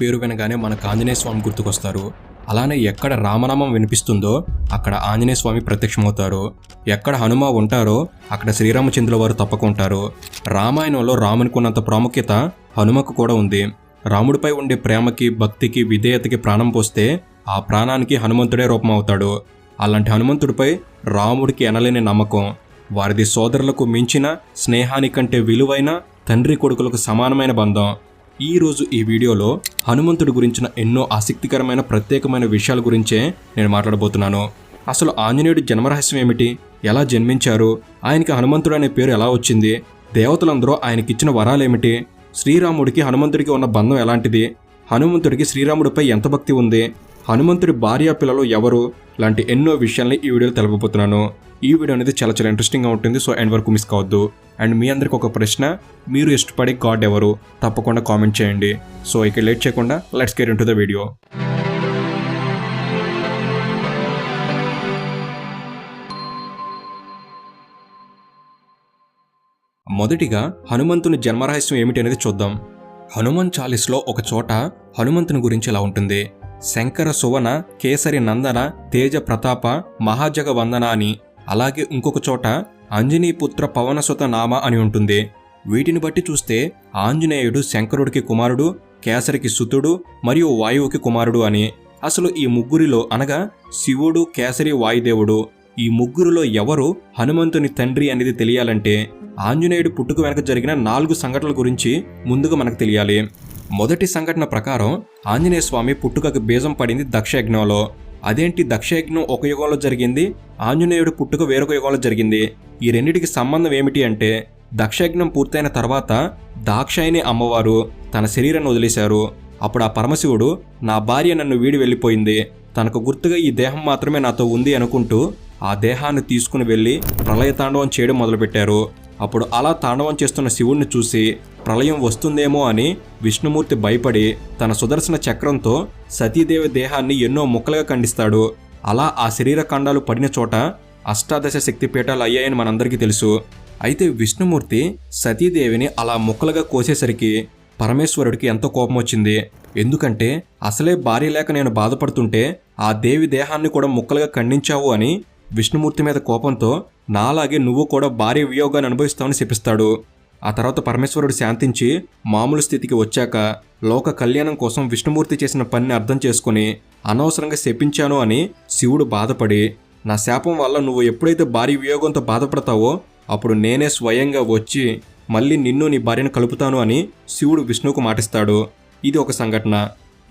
పేరు వినగానే మనకు ఆంజనేయ స్వామి గుర్తుకొస్తారు. అలానే ఎక్కడ రామనామం వినిపిస్తుందో అక్కడ ఆంజనేయ స్వామి ప్రత్యక్షమవుతారు. ఎక్కడ హనుమ ఉంటారో అక్కడ శ్రీరామచంద్రుల వారు తప్పకుంటారు రామాయణంలో రామునికి ఉన్నంత ప్రాముఖ్యత హనుమకు కూడా ఉంది. రాముడిపై ఉండే ప్రేమకి భక్తికి విధేయతకి ప్రాణం పోస్తే ఆ ప్రాణానికి హనుమంతుడే రూపం అవుతాడు అలాంటి హనుమంతుడిపై రాముడికి ఎనలేని నమ్మకం. వారిది సోదరులకు మించిన స్నేహానికంటే విలువైన తండ్రి కొడుకులకు సమానమైన బంధం. ఈ రోజు ఈ వీడియోలో హనుమంతుడి గురించిన ఎన్నో ఆసక్తికరమైన ప్రత్యేకమైన విషయాల గురించే నేను మాట్లాడబోతున్నాను. అసలు ఆంజనేయుడి జన్మరహస్యం ఏమిటి? ఎలా జన్మించారు? ఆయనకి హనుమంతుడు అనే పేరు ఎలా వచ్చింది? దేవతలందరూ ఆయనకిచ్చిన వరాలేమిటి? శ్రీరాముడికి హనుమంతుడికి ఉన్న బంధం ఎలాంటిది? హనుమంతుడికి శ్రీరాముడిపై ఎంత భక్తి ఉంది? హనుమంతుడి భార్య పిల్లలు ఎవరు లాంటి ఎన్నో విషయాల్ని ఈ వీడియోలో తెలపబోతున్నాను. ఈ వీడియో అనేది చాలా చాలా ఇంట్రెస్టింగ్గా ఉంటుంది సో ఎండ్ వరకు మిస్ కావద్దు. అండ్ మీ అందరికి ఒక ప్రశ్న మీరు ఇష్టపడే గాడ్ ఎవరు? తప్పకుండా కామెంట్ చేయండి. సో ఇక లేట్ చేయకుండా let's get into the video మొదటిగా హనుమంతుని జన్మరహస్యం ఏమిటి అనేది చూద్దాం. హనుమాన్ చాలీస్లో ఒక చోట హనుమంతుని గురించి ఇలా ఉంటుంది? శంకర సువన కేసరి నందన తేజ ప్రతాప మహాజగ వందన అని అలాగే ఇంకొక చోట అంజనీపుత్ర పవనసుత నామ అని ఉంటుంది. వీటిని బట్టి చూస్తే ఆంజనేయుడు శంకరుడికి కుమారుడు కేసరికి సుతుడు మరియు వాయువుకి కుమారుడు అని. అసలు ఈ ముగ్గురిలో అనగా శివుడు కేసరి వాయుదేవుడు. ఈ ముగ్గురులో ఎవరు హనుమంతుని తండ్రి అనేది తెలియాలంటే ఆంజనేయుడు పుట్టుక వెనక జరిగిన నాలుగు సంఘటనల గురించి ముందుగా మనకు తెలియాలి. మొదటి సంఘటన ప్రకారం ఆంజనేయ స్వామి పుట్టుకకు బీజం పడింది దక్షయజ్ఞంలో అదేంటి దక్షయజ్ఞం ఒక యుగంలో జరిగింది? ఆంజనేయుడు పుట్టుక వేరొక యుగంలో జరిగింది. ఈ రెండిటికి సంబంధం ఏమిటి అంటే దక్షయజ్ఞం పూర్తయిన తర్వాత దాక్షాయిని అమ్మవారు తన శరీరాన్ని వదిలేశారు. అప్పుడు ఆ పరమశివుడు నా భార్య నన్ను వీడి వెళ్ళిపోయింది. తనకు గుర్తుగా ఈ దేహం మాత్రమే నాతో ఉంది అనుకుంటూ ఆ దేహాన్ని తీసుకుని వెళ్ళి ప్రళయతాండవం చేయడం మొదలుపెట్టారు. అప్పుడు అలా తాండవం చేస్తున్న శివుణ్ణి చూసి ప్రళయం వస్తుందేమో అని విష్ణుమూర్తి భయపడి తన సుదర్శన చక్రంతో సతీదేవి దేహాన్ని ఎన్నో ముక్కలుగా ఖండిస్తాడు. అలా ఆ శరీర ఖండాలు పడిన చోట అష్టాదశ శక్తిపీఠాలు అయ్యాయని మనందరికీ తెలుసు. అయితే విష్ణుమూర్తి సతీదేవిని అలా ముక్కలుగా కోసేసరికి పరమేశ్వరుడికి ఎంతో కోపం వచ్చింది ఎందుకంటే అసలే భార్య లేక నేను బాధపడుతుంటే ఆ దేవి దేహాన్ని కూడా ముక్కలుగా ఖండించావు అని విష్ణుమూర్తి మీద కోపంతో నాలాగే నువ్వు కూడా భారీ వియోగాన్ని అనుభవిస్తావని శపిస్తాడు ఆ తర్వాత పరమేశ్వరుడు శాంతించి మామూలు స్థితికి వచ్చాక లోక కళ్యాణం కోసం విష్ణుమూర్తి చేసిన పనిని అర్థం చేసుకుని అనవసరంగా శపించాను అని శివుడు బాధపడి నా శాపం వల్ల నువ్వు ఎప్పుడైతే భారీ వియోగంతో బాధపడతావో అప్పుడు నేనే స్వయంగా వచ్చి మళ్ళీ నిన్ను నీ భార్యను కలుపుతాను అని శివుడు విష్ణువుకు మాటిస్తాడు. ఇది ఒక సంఘటన.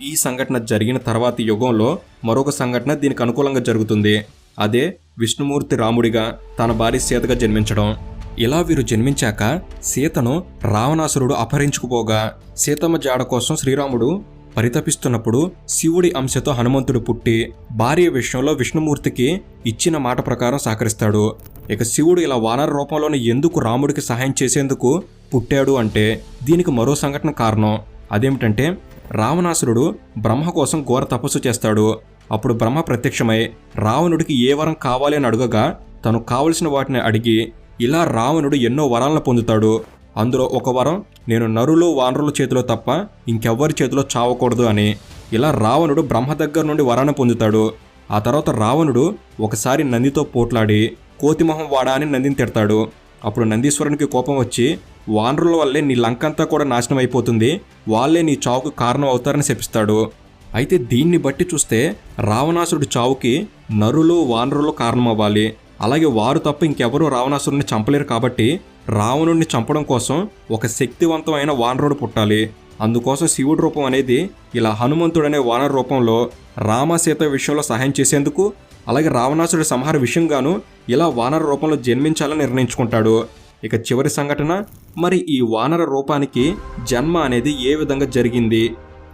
ఈ సంఘటన జరిగిన తర్వాతి యుగంలో మరొక సంఘటన దీనికి అనుకూలంగా జరుగుతుంది. అదే విష్ణుమూర్తి రాముడిగా తన భార్య సీతగా జన్మించడం. ఇలా వీరు జన్మించాక సీతను రావణాసురుడు అపహరించుకుపోగా సీతమ్మ జాడ కోసం శ్రీరాముడు పరితపిస్తున్నప్పుడు శివుడి అంశతో హనుమంతుడు పుట్టి భార్య విషయంలో విష్ణుమూర్తికి ఇచ్చిన మాట ప్రకారం సహకరిస్తాడు. ఇక శివుడు ఇలా వానర రూపంలోనే ఎందుకు రాముడికి సహాయం చేసేందుకు పుట్టాడు అంటే దీనికి మరో సంఘటన కారణం. అదేమిటంటే రావణాసురుడు బ్రహ్మ కోసం ఘోర తపస్సు చేస్తాడు. అప్పుడు బ్రహ్మ ప్రత్యక్షమై రావణుడికి ఏ వరం కావాలి అని అడగగా తను కావలసిన వాటిని అడిగి ఇలా రావణుడు ఎన్నో వరాలను పొందుతాడు. అందులో ఒక వరం నేను నరులు వానరుల చేతిలో తప్ప ఇంకెవ్వరి చేతిలో చావకూడదు అని. ఇలా రావణుడు బ్రహ్మ దగ్గర నుండి వరాన్ని పొందుతాడు. ఆ తర్వాత రావణుడు ఒకసారి నందితో పోట్లాడి కోతిమొహం వాడా అని నందిని తిడతాడు. అప్పుడు నందీశ్వరునికి కోపం వచ్చి వానరుల వల్లే నీ లంకంతా కూడా నాశనం అయిపోతుంది వాళ్ళే నీ చావుకు కారణం అవుతారని శపిస్తాడు. అయితే దీన్ని బట్టి చూస్తే రావణాసురుడి చావుకి నరులు వానరులు కారణమవ్వాలి. అలాగే వారు తప్ప ఇంకెవరూ రావణాసురుడిని చంపలేరు కాబట్టి రావణుడిని చంపడం కోసం ఒక శక్తివంతమైన వానరుడు పుట్టాలి. అందుకోసం శివుడి రూపం అనేది ఇలా హనుమంతుడనే వానర రూపంలో రామసీత విషయంలో సహాయం చేసేందుకు అలాగే రావణాసుడి సంహార విషయంగాను ఇలా వానర రూపంలో జన్మించాలని నిర్ణయించుకుంటాడు. ఇక చివరి సంఘటన మరి ఈ వానర రూపానికి జన్మ అనేది ఏ విధంగా జరిగింది?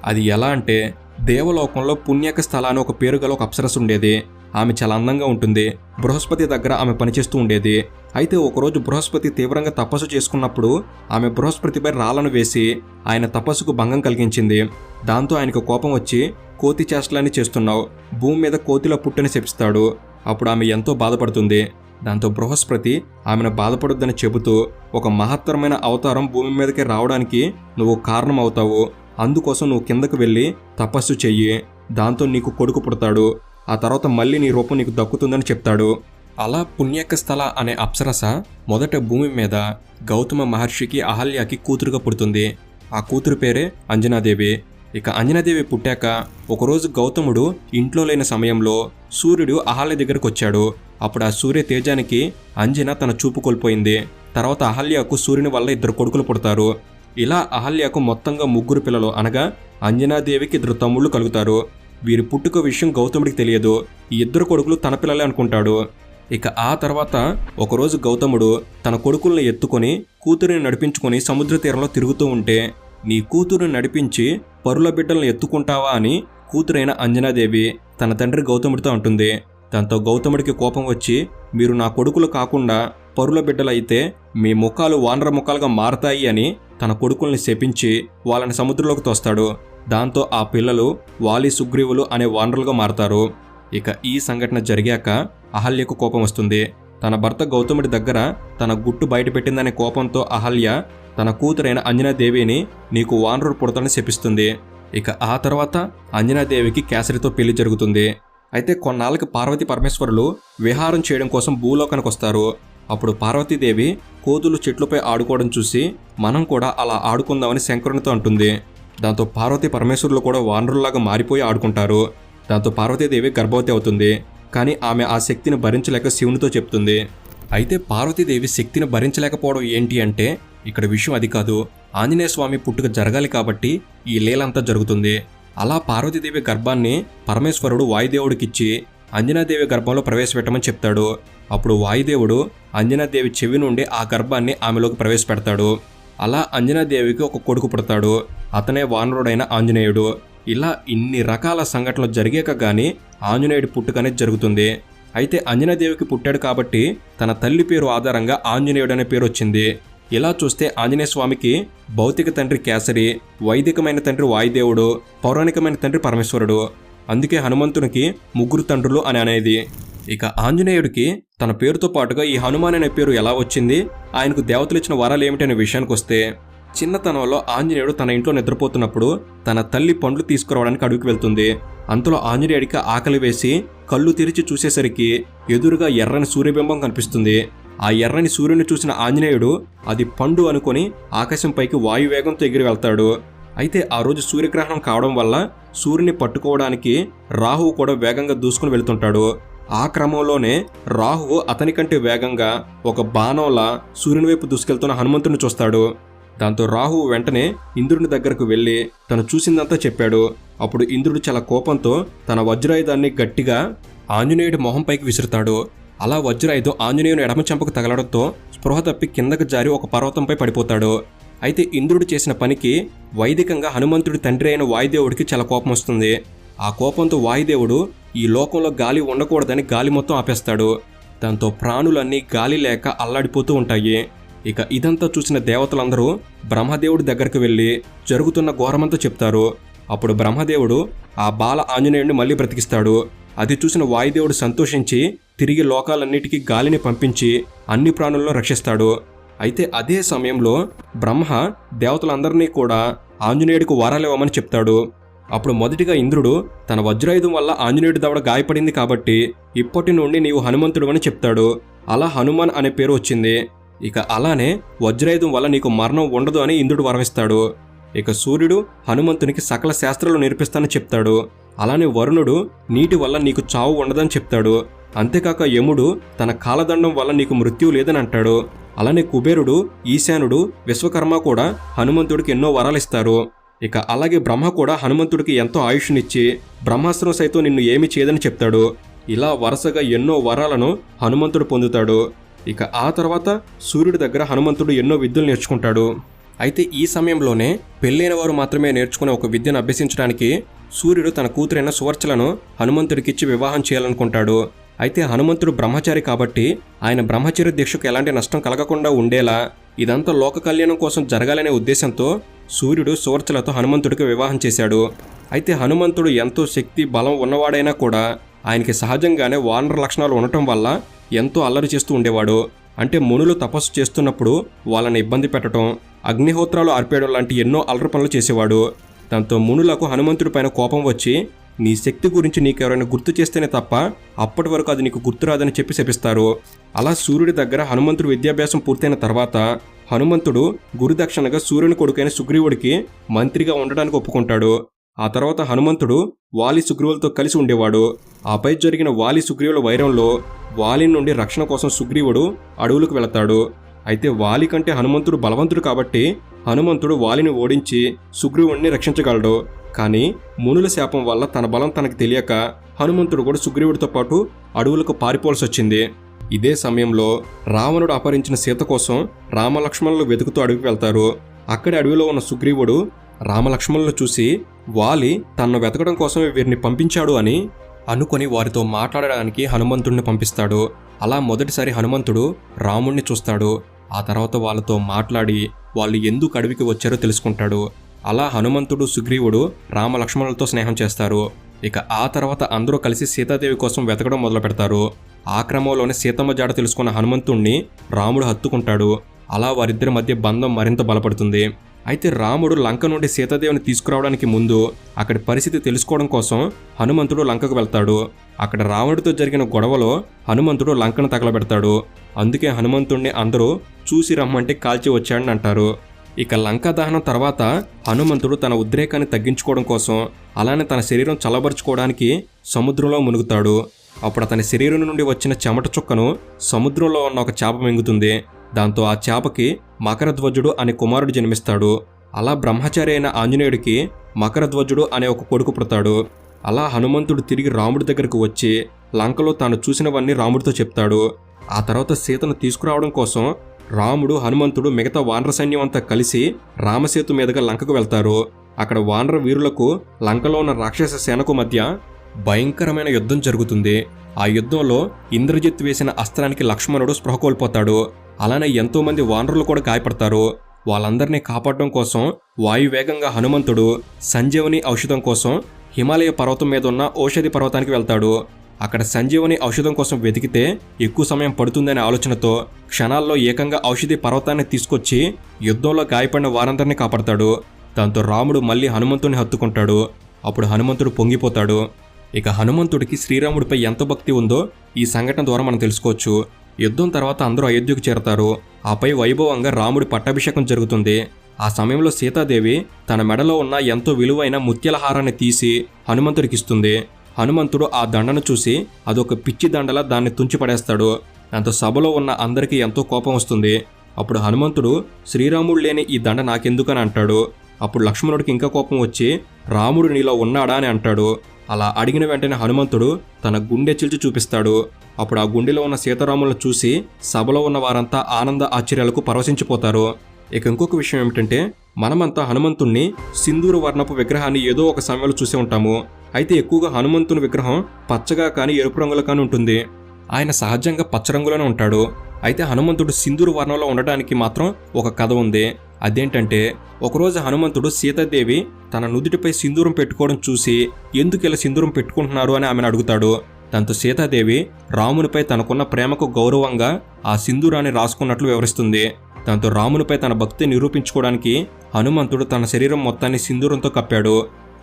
అది ఎలా అంటే దేవలోకంలో పుణ్యక స్థలాన్ని ఒక పేరు గల ఒక అప్సరస్ ఉండేది. ఆమె చాలా అందంగా ఉంటుంది. బృహస్పతి దగ్గర ఆమె పనిచేస్తూ ఉండేది. అయితే ఒకరోజు బృహస్పతి తీవ్రంగా తపస్సు చేసుకున్నప్పుడు ఆమె బృహస్పతిపై రాళ్ళను వేసి ఆయన తపస్సుకు భంగం కలిగించింది. దాంతో ఆయనకు కోపం వచ్చి కోతి చేష్టలని చేస్తున్నావు. భూమి మీద కోతిలో పుట్టని శపిస్తాడు. అప్పుడు ఆమె ఎంతో బాధపడుతుంది. దాంతో బృహస్పతి ఆమెను బాధపడొద్దని చెబుతూ ఒక మహత్తరమైన అవతారం భూమి మీదకి రావడానికి నువ్వు కారణం అవుతావు అందుకోసం నువ్వు కిందకు వెళ్ళి తపస్సు చెయ్యి. దాంతో నీకు కొడుకు పుడతాడు. ఆ తర్వాత మళ్ళీ నీ రూపం నీకు దక్కుతుందని చెప్తాడు. అలా పుణ్యక స్థల అనే అప్సరస మొదట భూమి మీద గౌతమ మహర్షికి అహల్యకి కూతురుగా పుడుతుంది. ఆ కూతురు పేరే అంజనాదేవి. ఇక అంజనాదేవి పుట్టాక ఒకరోజు గౌతముడు ఇంట్లో లేని సమయంలో సూర్యుడు అహల్య దగ్గరకు వచ్చాడు. అప్పుడు ఆ సూర్య తేజానికి అంజన తన చూపు కోల్పోయింది. తర్వాత అహల్యకు సూర్యుని వల్ల ఇద్దరు కొడుకులు పుడతారు. ఇలా అహల్యకు మొత్తంగా ముగ్గురు పిల్లలు అనగా అంజనాదేవికి ఇద్దరు తమ్ముళ్ళు కలుగుతారు. వీరి పుట్టుక విషయం గౌతముడికి తెలియదు. ఈ ఇద్దరు కొడుకులు తన పిల్లలే అనుకుంటాడు. ఇక ఆ తర్వాత ఒకరోజు గౌతముడు తన కొడుకుల్ని ఎత్తుకొని కూతురిని నడిపించుకొని సముద్ర తీరంలో తిరుగుతూ ఉంటే నీ కూతురుని నడిపించి పరుల బిడ్డలను ఎత్తుకుంటావా? అని కూతురైన అంజనాదేవి తన తండ్రి గౌతముడితో అంటుంది. దాంతో గౌతముడికి కోపం వచ్చి మీరు నా కొడుకులు కాకుండా పరుల బిడ్డలైతే మీ ముఖాలు వానర ముఖాలుగా మారతాయి అని తన కొడుకుల్ని శపించి వాళ్ళని సముద్రంలోకి తోస్తాడు. దాంతో ఆ పిల్లలు వాలి సుగ్రీవులు అనే వానరులుగా మారతారు. ఇక ఈ సంఘటన జరిగాక అహల్యకు కోపం వస్తుంది. తన భర్త గౌతముడి దగ్గర తన గుట్టు బయటపెట్టిందనే కోపంతో అహల్య తన కూతురైన అంజనాదేవిని నీకు వానరుడు పుడతానని శపిస్తుంది. ఇక ఆ తర్వాత అంజనాదేవికి కేసరితో పెళ్ళి జరుగుతుంది. అయితే కొన్నాళ్ళకి పార్వతీ పరమేశ్వరులు విహారం చేయడం కోసం భూలోకానికి వస్తారు. అప్పుడు పార్వతీదేవి కోతులు చెట్లపై ఆడుకోవడం చూసి మనం కూడా అలా ఆడుకుందామని శంకరునితో అంటుంది. దాంతో పార్వతీ పరమేశ్వరులు కూడా వానరుల్లాగా మారిపోయి ఆడుకుంటారు. దాంతో పార్వతీదేవి గర్భవతి అవుతుంది. కానీ ఆమె ఆ శక్తిని భరించలేక శివునితో చెప్తుంది. అయితే పార్వతీదేవి శక్తిని భరించలేకపోవడం ఏంటి అంటే ఇక్కడ విషయం అది కాదు. ఆంజనేయ స్వామి పుట్టుక జరగాలి కాబట్టి ఈ లీలంతా జరుగుతుంది. అలా పార్వతీదేవి గర్భాన్ని పరమేశ్వరుడు వాయుదేవుడికిచ్చి అంజనాదేవి గర్భంలో ప్రవేశపెట్టమని చెప్తాడు. అప్పుడు వాయుదేవుడు అంజనాదేవి చెవి నుండి ఆ గర్భాన్ని ఆమెలోకి ప్రవేశపెడతాడు. అలా అంజనాదేవికి ఒక కొడుకు పుడతాడు. అతనే వానరుడైన ఆంజనేయుడు. ఇలా ఇన్ని రకాల సంఘటనలు జరిగాక గాని ఆంజనేయుడి పుట్టుక అనేది జరుగుతుంది. అయితే అంజనాదేవికి పుట్టాడు కాబట్టి తన తల్లి పేరు ఆధారంగా ఆంజనేయుడు అనే పేరు వచ్చింది. ఇలా చూస్తే ఆంజనేయ స్వామికి భౌతిక తండ్రి కేసరి వైదికమైన తండ్రి వాయుదేవుడు పౌరాణికమైన తండ్రి పరమేశ్వరుడు. అందుకే హనుమంతునికి ముగ్గురు తండ్రులు అని అనేది. ఇక ఆంజనేయుడికి తన పేరుతో పాటుగా ఈ హనుమాన్ అనే పేరు ఎలా వచ్చింది? ఆయనకు దేవతలు ఇచ్చిన వరాలు ఏమిటనే విషయానికి వస్తే చిన్నతనంలో ఆంజనేయుడు తన ఇంట్లో నిద్రపోతున్నప్పుడు తన తల్లి పండ్లు తీసుకురావడానికి అడుగుకి వెళ్తుంది. అంతలో ఆంజనేయుడికి ఆకలి వేసి కళ్ళు తెరిచి చూసేసరికి ఎదురుగా ఎర్రని సూర్యబింబం కనిపిస్తుంది. ఆ ఎర్రని సూర్యుని చూసిన ఆంజనేయుడు అది పండు అనుకొని ఆకాశంపైకి వాయువేగంతో ఎగిరి వెళ్తాడు. అయితే ఆ రోజు సూర్యగ్రహణం కావడం వల్ల సూర్యుని పట్టుకోవడానికి రాహువు కూడా వేగంగా దూసుకుని వెళ్తుంటాడు. ఆ క్రమంలోనే రాహువు అతని కంటే వేగంగా ఒక బాణంలా సూర్యుని వైపు దూసుకెళ్తున్న హనుమంతుని చూస్తాడు. దాంతో రాహువు వెంటనే ఇంద్రుని దగ్గరకు వెళ్ళి తను చూసిందంతా చెప్పాడు. అప్పుడు ఇంద్రుడు చాలా కోపంతో తన వజ్రాయుధాన్ని గట్టిగా ఆంజనేయుడి మొహంపైకి విసురుతాడు. అలా వజ్రాయుధం ఆంజనేయుని ఎడమ చెంపకు తగలడంతో స్పృహ తప్పి కిందకు జారి ఒక పర్వతంపై పడిపోతాడు. అయితే ఇంద్రుడు చేసిన పనికి వైదికంగా హనుమంతుడి తండ్రి అయిన వాయుదేవుడికి చాలా కోపం వస్తుంది. ఆ కోపంతో వాయుదేవుడు ఈ లోకంలో గాలి ఉండకూడదని గాలి మొత్తం ఆపేస్తాడు. దాంతో ప్రాణులన్నీ గాలి లేక అల్లాడిపోతూ ఉంటాయి. ఇక ఇదంతా చూసిన దేవతలందరూ బ్రహ్మదేవుడి దగ్గరికి వెళ్ళి జరుగుతున్న ఘోరమంతా చెప్తారు. అప్పుడు బ్రహ్మదేవుడు ఆ బాల ఆంజనేయుడిని మళ్ళీ బ్రతికిస్తాడు. అది చూసిన వాయుదేవుడు సంతోషించి తిరిగి లోకాలన్నిటికీ గాలిని పంపించి అన్ని ప్రాణులను రక్షిస్తాడు. అయితే అదే సమయంలో బ్రహ్మ దేవతలందరినీ కూడా ఆంజనేయుడికి వరాలు ఇవ్వమని చెప్తాడు. అప్పుడు మొదటిగా ఇంద్రుడు తన వజ్రాయుధం వల్ల ఆంజనేయుడి దవడ గాయపడింది కాబట్టి ఇప్పటి నుండి నీవు హనుమంతుడు అని చెప్తాడు. అలా హనుమాన్ అనే పేరు వచ్చింది. ఇక అలానే వజ్రాయుధం వల్ల నీకు మరణం ఉండదు అని ఇంద్రుడు వరమిస్తాడు. ఇక సూర్యుడు హనుమంతునికి సకల శాస్త్రాలు నేర్పిస్తానని చెప్తాడు. అలానే వరుణుడు నీటి వల్ల నీకు చావు ఉండదని చెప్తాడు. అంతేకాక యముడు తన కాలదండం వల్ల నీకు మృత్యు లేదని అంటాడు. అలానే కుబేరుడు ఈశానుడు విశ్వకర్మ కూడా హనుమంతుడికి ఎన్నో వరాలిస్తారు ఇక అలాగే బ్రహ్మ కూడా హనుమంతుడికి ఎంతో ఆయుష్నిచ్చి బ్రహ్మాస్త్రం సైతం నిన్ను ఏమి చేయదని చెప్తాడు. ఇలా వరుసగా ఎన్నో వరాలను హనుమంతుడు పొందుతాడు. ఇక ఆ తర్వాత సూర్యుడి దగ్గర హనుమంతుడు ఎన్నో విద్యలు నేర్చుకుంటాడు. అయితే ఈ సమయంలోనే పెళ్ళైన వారు మాత్రమే నేర్చుకునే ఒక విద్యను అభ్యసించడానికి సూర్యుడు తన కూతురైన సువర్చలను హనుమంతుడికిచ్చి వివాహం చేయాలనుకుంటాడు. అయితే హనుమంతుడు బ్రహ్మచారి కాబట్టి ఆయన బ్రహ్మచర్య దీక్షకు ఎలాంటి నష్టం కలగకుండా ఉండేలా ఇదంతా లోక కళ్యాణం కోసం జరగాలనే ఉద్దేశంతో సూర్యుడు సూర్చలతో హనుమంతుడికి వివాహం చేశాడు. అయితే హనుమంతుడు ఎంతో శక్తి బలం ఉన్నవాడైనా కూడా ఆయనకి సహజంగానే వానర లక్షణాలు ఉండటం వల్ల ఎంతో అల్లరి చేస్తూ ఉండేవాడు. అంటే మునులు తపస్సు చేస్తున్నప్పుడు వాళ్ళని ఇబ్బంది పెట్టడం అగ్నిహోత్రాలు అర్పేయడం లాంటి ఎన్నో అల్లరి పనులు చేసేవాడు. దాంతో మునులకు హనుమంతుడి పైన కోపం వచ్చి నీ శక్తి గురించి నీకెవరైనా గుర్తు చేస్తేనే తప్ప అప్పటి వరకు అది నీకు గుర్తురాదని చెప్పి శపిస్తారు. అలా సూర్యుడి దగ్గర హనుమంతుడు విద్యాభ్యాసం పూర్తయిన తర్వాత హనుమంతుడు గురుదక్షిణగా సూర్యుని కొడుకైన సుగ్రీవుడికి మంత్రిగా ఉండడానికి ఒప్పుకుంటాడు. ఆ తర్వాత హనుమంతుడు వాలి సుగ్రీవులతో కలిసి ఉండేవాడు. ఆపై జరిగిన వాలి సుగ్రీవుల వైరంలో వాలి నుండి రక్షణ కోసం సుగ్రీవుడు అడవులకు వెళతాడు. అయితే వాలి కంటే హనుమంతుడు బలవంతుడు కాబట్టి హనుమంతుడు వాలిని ఓడించి సుగ్రీవుణ్ణి రక్షించగలడు. కానీ మునుల శాపం వల్ల తన బలం తనకు తెలియక హనుమంతుడు కూడా సుగ్రీవుడితో పాటు అడవులకు పారిపోవాల్సి వచ్చింది ఇదే సమయంలో రావణుడు అపహరించిన సీత కోసం రామలక్ష్మణులు వెతుకుతూ అడవికి వెళ్తారు. అక్కడి అడవిలో ఉన్న సుగ్రీవుడు రామలక్ష్మణులను చూసి వాలి తనను వెతకడం కోసమే వీరిని పంపించాడు అని అనుకొని వారితో మాట్లాడడానికి హనుమంతుడిని పంపిస్తాడు. అలా మొదటిసారి హనుమంతుడు రాముణ్ణి చూస్తాడు. ఆ తర్వాత వాళ్ళతో మాట్లాడి వాళ్ళు ఎందుకు అడవికి వచ్చారో తెలుసుకుంటాడు. అలా హనుమంతుడు సుగ్రీవుడు రామలక్ష్మణులతో స్నేహం చేస్తారు. ఇక ఆ తర్వాత అందరూ కలిసి సీతాదేవి కోసం వెతకడం మొదలు పెడతారు. ఆ క్రమంలోనే సీతమ్మ జాడ తెలుసుకున్న హనుమంతుణ్ణి రాముడు హత్తుకుంటాడు. అలా వారిద్దరి మధ్య బంధం మరింత బలపడుతుంది. అయితే రాముడు లంక నుండి సీతాదేవిని తీసుకురావడానికి ముందు అక్కడి పరిస్థితి తెలుసుకోవడం కోసం హనుమంతుడు లంకకు వెళ్తాడు. అక్కడ రావణుడితో జరిగిన గొడవలో హనుమంతుడు లంకను తగలబెడతాడు. అందుకే హనుమంతుణ్ణి అందరూ చూసి రమ్మంటే కాల్చి వచ్చాడని అంటారు. ఇక లంక దహనం తర్వాత హనుమంతుడు తన ఉద్రేకాన్ని తగ్గించుకోవడం కోసం అలానే తన శరీరం చల్లబరుచుకోవడానికి సముద్రంలో మునుగుతాడు. అప్పుడు అతని శరీరం నుండి వచ్చిన చెమట చుక్కను సముద్రంలో ఉన్న ఒక చేప మింగుతుంది. దాంతో ఆ చేపకి మకరధ్వజుడు అనే కుమారుడు జన్మిస్తాడు. అలా బ్రహ్మచారి అయిన ఆంజనేయుడికి మకరధ్వజుడు అనే ఒక కొడుకు పుడతాడు. అలా హనుమంతుడు తిరిగి రాముడి దగ్గరకు వచ్చి లంకలో తాను చూసినవన్నీ రాముడితో చెప్తాడు. ఆ తర్వాత సీతను తీసుకురావడం కోసం రాముడు హనుమంతుడు మిగతా వానర సైన్యం అంతా కలిసి రామసేతు మీదుగా లంకకు వెళ్తారు. అక్కడ వానర వీరులకు లంకలో ఉన్న రాక్షస సేనకు మధ్య భయంకరమైన యుద్ధం జరుగుతుంది. ఆ యుద్ధంలో ఇంద్రజిత్ వేసిన అస్త్రానికి లక్ష్మణుడు స్పృహ కోల్పోతాడు. అలానే ఎంతో మంది వానరులు కూడా గాయపడతారు. వాళ్ళందరినీ కాపాడడం కోసం వాయువేగంగా హనుమంతుడు సంజీవని ఔషధం కోసం హిమాలయ పర్వతం మీద ఉన్న ఔషధి పర్వతానికి వెళ్తాడు. అక్కడ సంజీవని ఔషధం కోసం వెతికితే ఎక్కువ సమయం పడుతుందనే ఆలోచనతో క్షణాల్లో ఏకంగా ఔషధి పర్వతాన్ని తీసుకొచ్చి యుద్ధంలో గాయపడిన వారందరినీ కాపాడతాడు. దాంతో రాముడు మళ్ళీ హనుమంతుని హత్తుకుంటాడు. అప్పుడు హనుమంతుడు పొంగిపోతాడు. ఇక హనుమంతుడికి శ్రీరాముడిపై ఎంత భక్తి ఉందో ఈ సంఘటన ద్వారా మనం తెలుసుకోవచ్చు. యుద్ధం తర్వాత అందరూ అయోధ్యకు చేరతారు. ఆపై వైభవంగా రాముడి పట్టాభిషేకం జరుగుతుంది. ఆ సమయంలో సీతాదేవి తన మెడలో ఉన్న ఎంతో విలువైన ముత్యాల హారాన్ని తీసి హనుమంతుడికి ఇస్తుంది హనుమంతుడు ఆ దండను చూసి అదొక పిచ్చి దండలా దాన్ని తుంచి పడేస్తాడు. దాంతో సభలో ఉన్న అందరికీ ఎంతో కోపం వస్తుంది. అప్పుడు హనుమంతుడు శ్రీరాముడు లేని ఈ దండ నాకెందుకని అంటాడు. అప్పుడు లక్ష్మణుడికి ఇంకా కోపం వచ్చి రాముడు నీలో ఉన్నాడా అని అంటాడు. అలా అడిగిన వెంటనే హనుమంతుడు తన గుండె చిల్చి చూపిస్తాడు. అప్పుడు ఆ గుండెలో ఉన్న సీతారాములను చూసి సభలో ఉన్న వారంతా ఆనంద ఆశ్చర్యాలకు పరవశించిపోతారు. ఇక ఇంకొక విషయం ఏమిటంటే మనమంతా హనుమంతుణ్ణి సింధూర వర్ణపు విగ్రహాన్ని ఏదో ఒక సమయంలో చూసి ఉంటాము. అయితే ఎక్కువగా హనుమంతుని విగ్రహం పచ్చగా కానీ ఎరుపు రంగులో కానీ ఉంటుంది. ఆయన సహజంగా పచ్చ రంగులోనే ఉంటాడు. అయితే హనుమంతుడు సింధూర వర్ణంలో ఉండడానికి మాత్రం ఒక కథ ఉంది. అదేంటంటే ఒకరోజు హనుమంతుడు సీతాదేవి తన నుదుటిపై సింధూరం పెట్టుకోవడం చూసి ఎందుకు ఇలా సింధూరం పెట్టుకుంటున్నారు? అని ఆమెను అడుగుతాడు. దాంతో సీతాదేవి రామునిపై తనకున్న ప్రేమకు గౌరవంగా ఆ సింధూరాన్ని రాసుకున్నట్లు వివరిస్తుంది. దాంతో రామునిపై తన భక్తి నిరూపించుకోవడానికి హనుమంతుడు తన శరీరం మొత్తాన్ని సింధూరంతో కప్పాడు.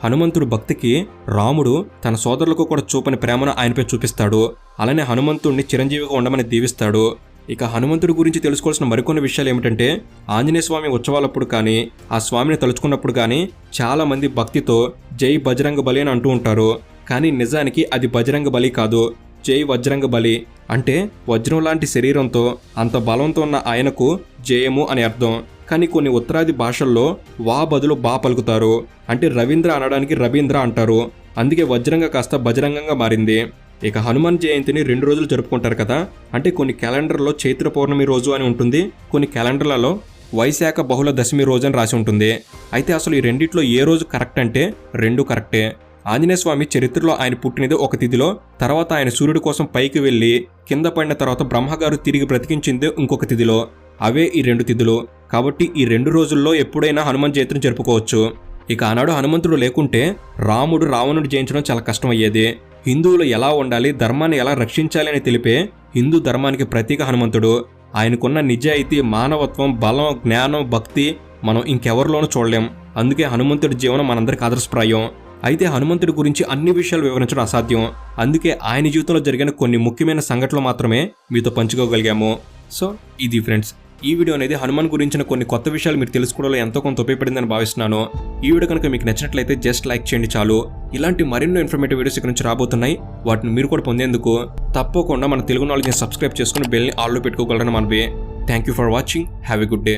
హనుమంతుడు భక్తికి రాముడు తన సోదరులకు కూడా చూపని ప్రేమను ఆయనపై చూపిస్తాడు. అలానే హనుమంతుడిని చిరంజీవిగా ఉండమని దీవిస్తాడు. ఇక హనుమంతుడి గురించి తెలుసుకోవాల్సిన మరికొన్ని విషయాలు ఏమిటంటే ఆంజనేయ స్వామి ఉత్సవాలప్పుడు కానీ ఆ స్వామిని తలుచుకున్నప్పుడు కానీ చాలామంది భక్తితో జై బజరంగ బలి అని అంటూ ఉంటారు. కానీ నిజానికి అది బజరంగ బలి కాదు. జై వజ్రంగ బలి. అంటే వజ్రం లాంటి శరీరంతో అంత బలంతో ఉన్న ఆయనకు జయము అని అర్థం. కానీ కొన్ని ఉత్తరాది భాషల్లో వా బదులు బా పలుకుతారు. అంటే రవీంద్ర అనడానికి రవీంద్ర అంటారు. అందుకే వజ్రంగ కాస్త బజరంగంగా మారింది. ఇక హనుమాన్ జయంతిని రెండు రోజులు జరుపుకుంటారు కదా. అంటే కొన్ని క్యాలెండర్లో చైత్ర పౌర్ణమి రోజు అని ఉంటుంది. కొన్ని క్యాలెండర్లలో వైశాఖ బహుళ దశమి రోజు అని రాసి ఉంటుంది. అయితే అసలు ఈ రెండిట్లో ఏ రోజు కరెక్ట్ అంటే రెండు కరెక్టే. ఆంజనేయస్వామి చరిత్రలో ఆయన పుట్టినది ఒక తిథిలో తర్వాత ఆయన సూర్యుడి కోసం పైకి వెళ్ళి కింద పడిన తర్వాత బ్రహ్మగారు తిరిగి బ్రతికించింది ఇంకొక తిథిలో. అవే ఈ రెండు తిథులు. కాబట్టి ఈ రెండు రోజుల్లో ఎప్పుడైనా హనుమాన్ జయంతిని జరుపుకోవచ్చు. ఇక ఆనాడు హనుమంతుడు లేకుంటే రాముడు రావణుడు జయించడం చాలా కష్టమయ్యేది. హిందువులు ఎలా ఉండాలి ధర్మాన్ని ఎలా రక్షించాలి అని తెలిపే హిందూ ధర్మానికి ప్రతీక హనుమంతుడు. ఆయనకున్న నిజాయితీ మానవత్వం బలం జ్ఞానం భక్తి మనం ఇంకెవరిలోనూ చూడలేం. అందుకే హనుమంతుడి జీవనం మనందరికి ఆదర్శప్రాయం. అయితే హనుమంతుడి గురించి అన్ని విషయాలు వివరించడం అసాధ్యం. అందుకే ఆయన జీవితంలో జరిగిన కొన్ని ముఖ్యమైన సంఘటనలు మాత్రమే మీతో పంచుకోగలిగాము. సో ఇది ఫ్రెండ్స్. ఈ వీడియో అనేది హనుమాన్ గురించిన కొన్ని కొత్త విషయాలు మీరు తెలుసుకోవడంలో ఎంతో కొంత ఉపయోగపడిందని భావిస్తున్నాను. ఈ వీడియో కనుక మీకు నచ్చినట్లయితే జస్ట్ లైక్ చేయండి చాలు. ఇలాంటి మరెన్నో ఇన్ఫర్మేటివ్ వీడియోస్ ఇక్కడ నుంచి రాబోతున్నాయి. వాటిని మీరు కూడా పొందేందుకు తప్పకుండా మన తెలుగు నాలెడ్జ్ని సబ్స్క్రైబ్ చేసుకుని బెల్ని ఆల్లో పెట్టుకోగలరని మనవి. Thank you for watching have a good day